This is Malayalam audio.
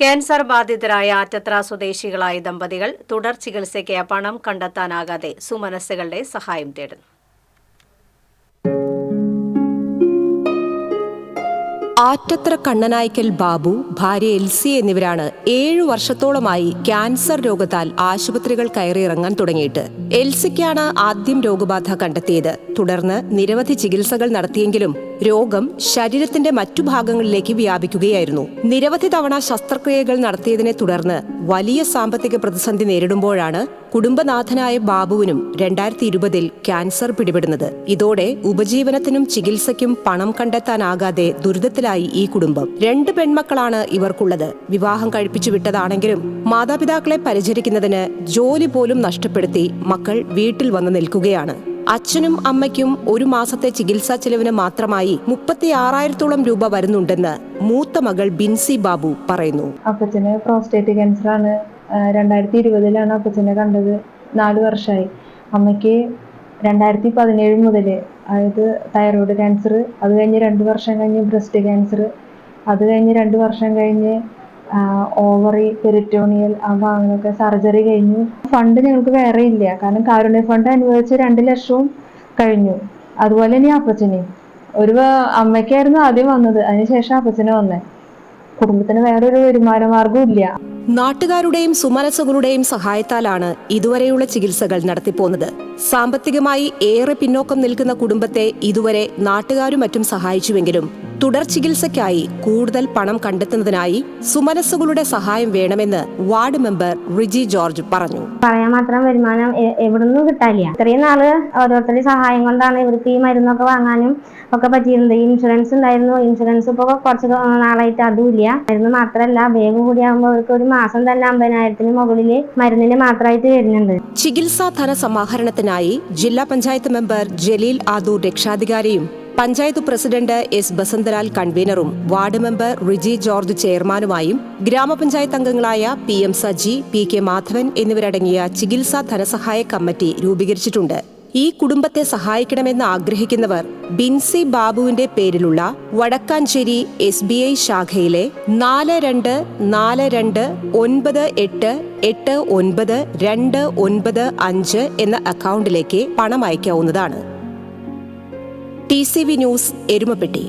ക്യാൻസർ ബാധിതരായ ആറ്റത്ര സ്വദേശികളായ ദമ്പതികൾ തുടർ ചികിത്സയ്ക്ക് പണം കണ്ടെത്താനാകാതെ സുമനസ്സുകളുടെ സഹായം തേടുന്നു. ആറ്റത്ര കണ്ണനായ്ക്കൽ ബാബു ഭാര്യ എൽസി എന്നിവരാണ് ഏഴു വർഷത്തോളമായി ക്യാൻസർ രോഗത്താൽ ആശുപത്രികൾ കയറിയിറങ്ങാൻ തുടങ്ങിയിട്ട്. എൽസിക്കാണ് ആദ്യം രോഗബാധ കണ്ടെത്തിയത്. തുടർന്ന് നിരവധി ചികിത്സകൾ നടത്തിയെങ്കിലും രോഗം ശരീരത്തിന്റെ മറ്റു ഭാഗങ്ങളിലേക്ക് വ്യാപിക്കുകയായിരുന്നു. നിരവധി തവണ ശസ്ത്രക്രിയകൾ നടത്തിയതിനെ തുടർന്ന് വലിയ സാമ്പത്തിക പ്രതിസന്ധി നേരിടുമ്പോഴാണ് കുടുംബനാഥനായ ബാബുവിനും രണ്ടായിരത്തി ഇരുപതിൽ ക്യാൻസർ പിടിപെടുന്നത്. ഇതോടെ ഉപജീവനത്തിനും ചികിത്സയ്ക്കും പണം കണ്ടെത്താനാകാതെ ദുരിതത്തിലായി ഈ കുടുംബം. രണ്ട് പെൺമക്കളാണ് ഇവർക്കുള്ളത്. വിവാഹം കഴിപ്പിച്ചു വിട്ടതാണെങ്കിലും മാതാപിതാക്കളെ പരിചരിക്കുന്നതിന് ജോലി പോലും നഷ്ടപ്പെടുത്തി മക്കൾ വീട്ടിൽ വന്നു നിൽക്കുകയാണ്. അച്ഛനും അമ്മയ്ക്കും ഒരു മാസത്തെ ചികിത്സാ ചെലവിന് മാത്രമായി മുപ്പത്തി ആറായിരത്തോളം രൂപ വരുന്നുണ്ടെന്ന് മൂത്ത മകൾ ബിൻസി ബാബു പറയുന്നു. അപ്പച്ചന് പ്രോസ്റ്റേറ്റ് ക്യാൻസർ ആണ്. രണ്ടായിരത്തി ഇരുപതിലാണ് അപ്പച്ചനെ കണ്ടത്. നാല് വർഷമായി അമ്മയ്ക്ക് രണ്ടായിരത്തി പതിനേഴ് മുതൽ അതായത് തൈറോയ്ഡ് ക്യാൻസർ അത് കഴിഞ്ഞ് രണ്ട് വർഷം കഴിഞ്ഞ് ബ്രസ്റ്റ് ക്യാൻസർ അത് കഴിഞ്ഞ് രണ്ട് വർഷം കഴിഞ്ഞ് ഓവറി പെരിറ്റോണിയൽ ആ ഭാഗങ്ങളൊക്കെ സർജറി കഴിഞ്ഞു. ഫണ്ട് ഞങ്ങൾക്ക് വേറെ ഇല്ല. കാരണം കാരുണ്യ ഫണ്ട് അനുവദിച്ച് രണ്ട് ലക്ഷവും കഴിഞ്ഞു. അതുപോലെ തന്നെ അപ്പച്ചനെയും ഒരു അമ്മയ്ക്കായിരുന്നു ആദ്യം വന്നത്. അതിനുശേഷം അപ്പച്ചന് വന്നേ. കുടുംബത്തിന് വേറൊരു വരുമാന മാർഗവും ഇല്ല. നാട്ടുകാരുടെയും സുമനസുകളുടെയും സഹായത്താലാണ് ഇതുവരെയുള്ള ചികിത്സകൾ നടത്തിപ്പോന്നത്. സാമ്പത്തികമായി ഏറെ പിന്നോക്കം നിൽക്കുന്ന കുടുംബത്തെ ഇതുവരെ നാട്ടുകാരും മറ്റും സഹായിച്ചുവെങ്കിലും തുടർ ചികിത്സയ്ക്കായി കൂടുതൽ പണം കണ്ടെത്തുന്നതിനായി സുമനസ്സുകളുടെ സഹായം വേണമെന്ന് വാർഡ് മെമ്പർ റിജി ജോർജ് പറഞ്ഞു. പറയാൻ മാത്രം വരുമാനം എവിടുന്നും കിട്ടാനില്ല. ഇത്രയും നാൾ ഓരോരുത്തരുടെ സഹായം കൊണ്ടാണ് ഇവർക്ക് ഈ മരുന്നൊക്കെ വാങ്ങാനും ഒക്കെ പറ്റിയിരുന്നത്. ഇൻഷുറൻസ് ഉണ്ടായിരുന്നു. ഇൻഷുറൻസ് ഇപ്പോൾ കുറച്ച് നാളായിട്ട് അതുമില്ല മരുന്ന് മാത്രമല്ല വേഗം കൂടി ആകുമ്പോൾ അവർക്ക് ഒരു മാസം തന്നെ അമ്പതിനായിരത്തിന് മുകളിൽ മരുന്നിന് മാത്രമായിട്ട് വരുന്നുണ്ട്. ചികിത്സാ ധന സമാഹരണത്തിനായി ജില്ലാ പഞ്ചായത്ത് മെമ്പർ ജലീൽ ആദൂർ രക്ഷാധികാരിയും പഞ്ചായത്ത് പ്രസിഡന്റ് എസ് ബസന്തലാൽ കൺവീനറും വാർഡ് മെമ്പർ റിജി ജോർജ് ചെയർമാനുമായും ഗ്രാമപഞ്ചായത്ത് അംഗങ്ങളായ P M Saji P K Madhavan എന്നിവരടങ്ങിയ ചികിത്സാ ധനസഹായ കമ്മിറ്റി രൂപീകരിച്ചിട്ടുണ്ട്. ഈ കുടുംബത്തെ സഹായിക്കണമെന്ന് ആഗ്രഹിക്കുന്നവർ ബിൻസി ബാബുവിന്റെ പേരിലുള്ള വടക്കാഞ്ചേരി എസ് ബി ഐ ശാഖയിലെ നാല് രണ്ട് നാല് രണ്ട് ഒൻപത് എട്ട് എട്ട് ഒൻപത് രണ്ട് ഒൻപത് അഞ്ച് എന്ന അക്കൗണ്ടിലേക്ക് പണം അയക്കാവുന്നതാണ്. T C V news Erumapetty